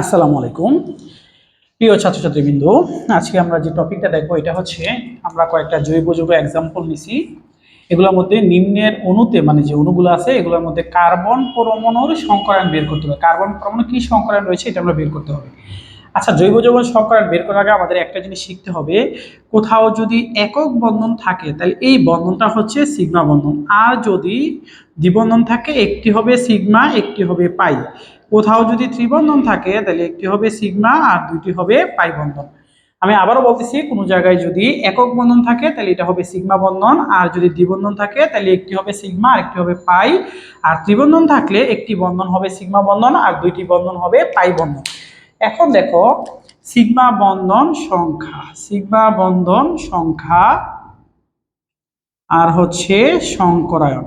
আসসালামু আলাইকুম। প্রিয় ছাত্রছাত্রীবৃন্দ, আজকে আমরা যে টপিকটা দেখব, এটা হচ্ছে আমরা কয়েকটা জৈব যৌগ এক্সাম্পল নিছি। এগুলোর মধ্যে নিম্নের অণুতে মানে যে অণুগুলো আছে, এগুলোর মধ্যে কার্বন পরমাণুর সংকরণ বের করতে হবে। কার্বন পরমাণু কি সংকরণ রয়েছে, এটা আমরা বের করতে হবে। আচ্ছা জৈব যৌগ সংকরায়ন বের করার আগে আমাদের একটা জিনিস শিখতে হবে। কোথাও যদি একক বন্ধন থাকে, তাহলে এই বন্ধনটা হচ্ছে সিগমা বন্ধন। আর যদি দ্বিবন্ধন থাকে, একটি হবে সিগমা, একটি হবে পাই। কোথাও যদি ত্রিবন্ধন থাকে, তাহলে একটি হবে সিগমা আর দুইটি হবে পাই বন্ধন। আমি আবারও বলতেছি, কোনো জায়গায় যদি একক বন্ধন থাকে, তাহলে এটা হবে সিগমা বন্ধন। আর যদি দ্বিবন্ধন থাকে, তাহলে একটি হবে সিগমা আর একটি হবে পাই। আর ত্রিবন্ধন থাকলে একটি বন্ধন হবে সিগমা বন্ধন, আর দুইটি বন্ধন হবে পাই বন্ধন। এখন দেখো, সিগমা বন্ধন সংখ্যা, সিগমা বন্ধন সংখ্যা আর হচ্ছে সংকরায়ন।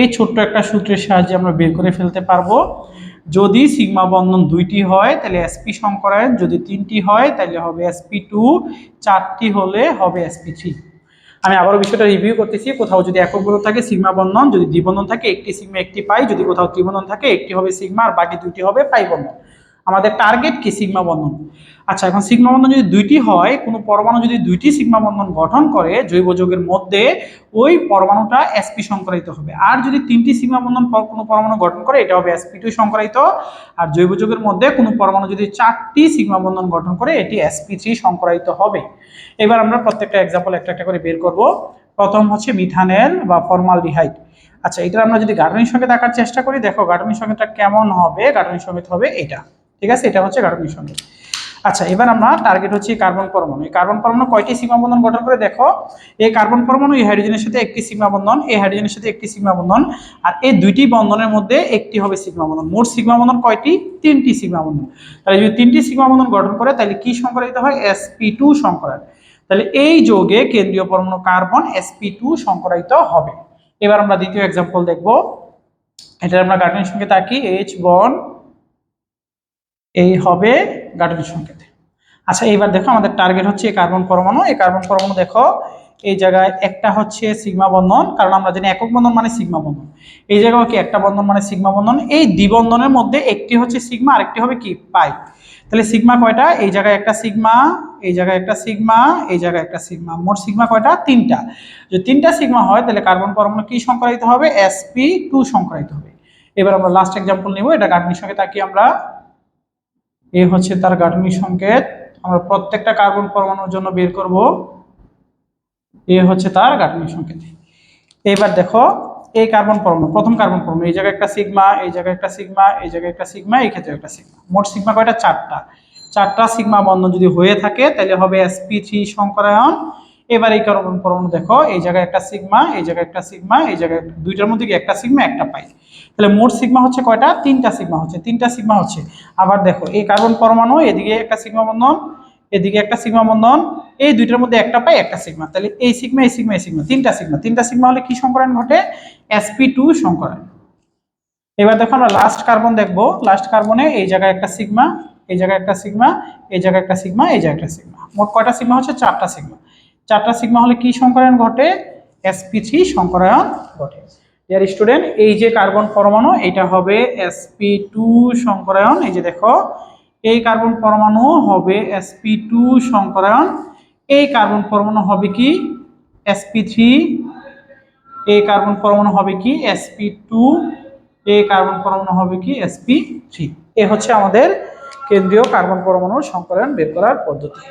এই ছোট্ট একটা সূত্রের সাহায্যে আমরা বের করে ফেলতে পারব। যদি সিগমা বন্ধন দুইটি হয়, তাহলে এসপি সংকরায়ন। যদি তিনটি হয়, তাহলে হবে এসপি টু চারটি হলে হবে এসপি থ্রি আমি আবারও বিষয়টা রিভিউ করতেছি। কোথাও যদি একক বন্ধন থাকে, সিগমা বন্ধন। যদি দ্বিবন্ধন থাকে, একটি সিগমা একটি পাই। যদি কোথাও ত্রিবন্ধন থাকে, একটি হবে সিগমা, আর বাকি দুটি হবে পাই বন্ধন। আমাদের টার্গেট কি? সিগমা বন্ধন। আচ্ছা এখন সিগমা বন্ধন যদি দুইটি হয়, কোনো পরমাণু যদি দুইটি সিগমা বন্ধন গঠন করে, জৈব যৌগের মধ্যে, ওই পরমাণুটা এসপি সংকরায়িত হবে। আর যদি তিনটি সিগমা বন্ধন কোনো পরমাণু গঠন করে এটা হবে এসপি টু সংকরায়িত। আর জৈব যৌগের মধ্যে কোনো পরমাণু যদি চারটি সিগমা বন্ধন গঠন করে, এটি এসপি থ্রি সংকরায়িত হবে। এবার আমরা প্রত্যেকটা এক্সাম্পল একটা একটা করে বের করব। প্রথম হচ্ছে মিথানেল বা ফর্মালডিহাইড আচ্ছা এটা আমরা যদি গাঠনিক সংকেত আঁকার চেষ্টা করি, দেখো গাঠনিক সংকেতটা কেমন হবে? গাঠনিক সংকেত হবে এটা। ঠিক আছে? এটা হচ্ছে গাঠনিক সংকেত আচ্ছা এবার আমরা টার্গেট হচ্ছে কার্বন পরমাণু। এই কার্বন পরমাণু কয়টি সিগমা বন্ধন গঠন করে? দেখো, এই কার্বন পরমাণু এই হাইড্রোজেনের সাথে একটি সিগমা বন্ধন, এই হাইড্রোজেনের সাথে একটি সিগমা বন্ধন, আর এই দুইটি বন্ধনের মধ্যে একটি হবে সিগমা বন্ধন। মোট সিগমা বন্ধন কয়টি? তিনটি সিগমা বন্ধন। তাহলে যদি তিনটি সিগমা বন্ধন গঠন করে, তাহলে কি সংকরায়িত হয়? sp2 টু সংকরায়ন তাহলে এই যৌগে কেন্দ্রীয় পরমাণু কার্বন sp2 টু সংকরায়িত হবে। এবার আমরা দ্বিতীয় এক্সাম্পল দেখব। এটা আমরা গাঠনিক সঙ্গে আঁকি এইচ বন এই হবে গাঠনিক সংকেত। আচ্ছা এইবার দেখো আমাদের টার্গেট হচ্ছে কার্বন পরমাণু। এই কার্বন পরমাণু দেখো, এই জায়গায় একটা হচ্ছে সিগমা বন্ধন, কারণ আমরা জানি একক বন্ধন মানে সিগমা বন্ধন। এই জায়গায় কি একটা বন্ধন মানে সিগমা বন্ধন? এই দ্বিবন্ধনের মধ্যে একটি হচ্ছে সিগমা আরেকটি হবে কি? পাই। তাহলে সিগমা কয়টা? এই জায়গায় একটা সিগমা এই জায়গায় একটা সিগমা এই জায়গায় একটা সিগমা মোট সিগমা কয়টা? তিনটা। যদি তিনটা সিগমা হয়, তাহলে কার্বন পরমাণু কি সংকরায়িত হবে? এসপি টু সংকরায়িত হবে। এবার আমরা লাস্ট এক্সাম্পল নিব, এটা গাঠনিক সঙ্গে তাকিয়ে আমরা। এ হচ্ছে তার গাঠনিক সংকেত। আমরা প্রত্যেকটা কার্বন পরমাণুর জন্য বের করব। এ হচ্ছে তার গাঠনিক সংকেত। এবার দেখো, এই কার্বন পরমাণু, প্রথম কার্বন পরমাণু, এই জায়গায় একটা সিগমা, এই জায়গায় একটা সিগমা, এই জায়গায় একটা সিগমা, এই ক্ষেত্রে একটা সিগমা। মোট সিগমা কয়টা? চারটা। চারটা সিগমা বন্ধন যদি হয়ে থাকে, তাহলে হবে এসপি থ্রি সংকরায়ন। এবার এই কার্বন পরমাণু দেখো, এই জায়গায় একটা সিগমা, এই জায়গায় একটা সিগমা, এই জায়গায় দুইটার মধ্যে একটা সিগমা, একটা পাই। তাহলে মোট সিগমা হচ্ছে কয়টা? তিনটা সিগমা হচ্ছে। তিনটা সিগমা হচ্ছে। আবার দেখো, এই কার্বন পরমাণু, এদিকে একটা সিগমা বন্ধন, এদিকে একটা সিগমা বন্ধন, এই দুইটার মধ্যে একটা পাই, একটা সিগমা। তাহলে এই সিগমা এই সিগমা এই সিগমা, তিনটা সিগমা। তিনটা সিগমা হলে কি সংকরায়ন ঘটে? এসপি টু সংকরায়ন এবার দেখো আমরা লাস্ট কার্বন দেখব। লাস্ট কার্বনে এই জায়গায় একটা সিগমা, এই জায়গায় একটা সিগমা, এই জায়গায় একটা সিগমা, এই জায়গায় একটা সিগমা। মোট কয়টা সিগমা হচ্ছে? চারটা সিগমা। চারটা সিগমা হলে কি সংকরায়ন ঘটে? Sp3 সংকরায়ন ঘটে। ডিয়ার স্টুডেন্ট এই যে কার্বন পরমাণু, এটা হবে sp2 সংকরায়ন। এই যে দেখো, এই কার্বন পরমাণু হবে sp2 সংকরায়ন। এই কার্বন পরমাণু হবে কি? Sp3 এই কার্বন পরমাণু হবে কি? Sp2 এই কার্বন পরমাণু হবে কি? Sp3 এ হচ্ছে আমাদের কেন্দ্রীয় কার্বন পরমাণুর সংকরায়ন বের করার পদ্ধতি।